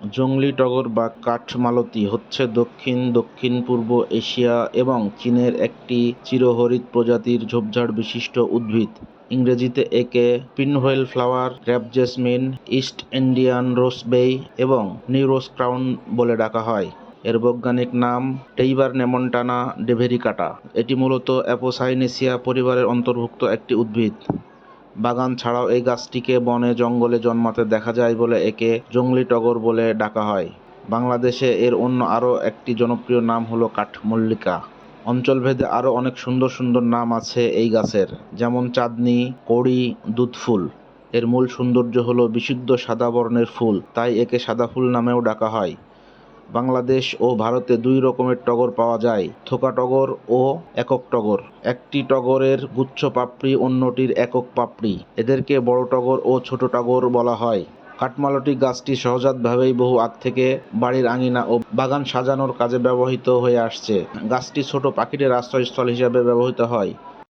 জংলি টগর বা কাঠমালতী হচ্ছে দক্ষিণ দক্ষিণ-পূর্ব এশিয়া এবং চীনের একটি চিরহরিৎ প্রজাতির ঝোপঝাড় বিশিষ্ট উদ্ভিদ। ইংরেজিতে একে pinwheel flower, crape jasmine, East Indian rosebay এবং নিউরোস ক্রাউন বলে ডাকা হয়। এর বৈজ্ঞানিক নাম টেইবারনেমন্টানা ডেভেরিকাটা। এটি মূলত অ্যাপোসাইনেসিয়া পরিবারের অন্তর্ভুক্ত একটি উদ্ভিদ। বাগান ছাড়াও এই গাছটিকে বনে জঙ্গলে জন্মাতে দেখা যায় বলে একে জংলি টগর বলে ডাকা হয়। বাংলাদেশে এর অন্য আরও একটি জনপ্রিয় নাম হল কাঠমল্লিকা। অঞ্চলভেদে আরও অনেক সুন্দর সুন্দর নাম আছে এই গাছের যেমন চাঁদনি কড়ি, দুধফুল। এর মূল সৌন্দর্য হল বিশুদ্ধ সাদা বর্ণের ফুল তাই একে সাদা ফুল নামেও ডাকা হয়। বাংলাদেশ ও ভারতে দুই রকমের টগর পাওয়া যায়, থোকা টগর ও একক টগর। একটি টগরের গুচ্ছ পাপড়ি, অন্যটির একক পাপড়ি। এদেরকে বড় টগর ও ছোট টগর বলা হয়। কাঠমালতী গাছটি সহজাতভাবেই বহু আগ থেকে বাড়ির আঙিনা ও বাগান সাজানোর কাজে ব্যবহৃত হয়ে আসছে। গাছটি ছোট পাখিদের আশ্রয়স্থল হিসেবে ব্যবহৃত হয়।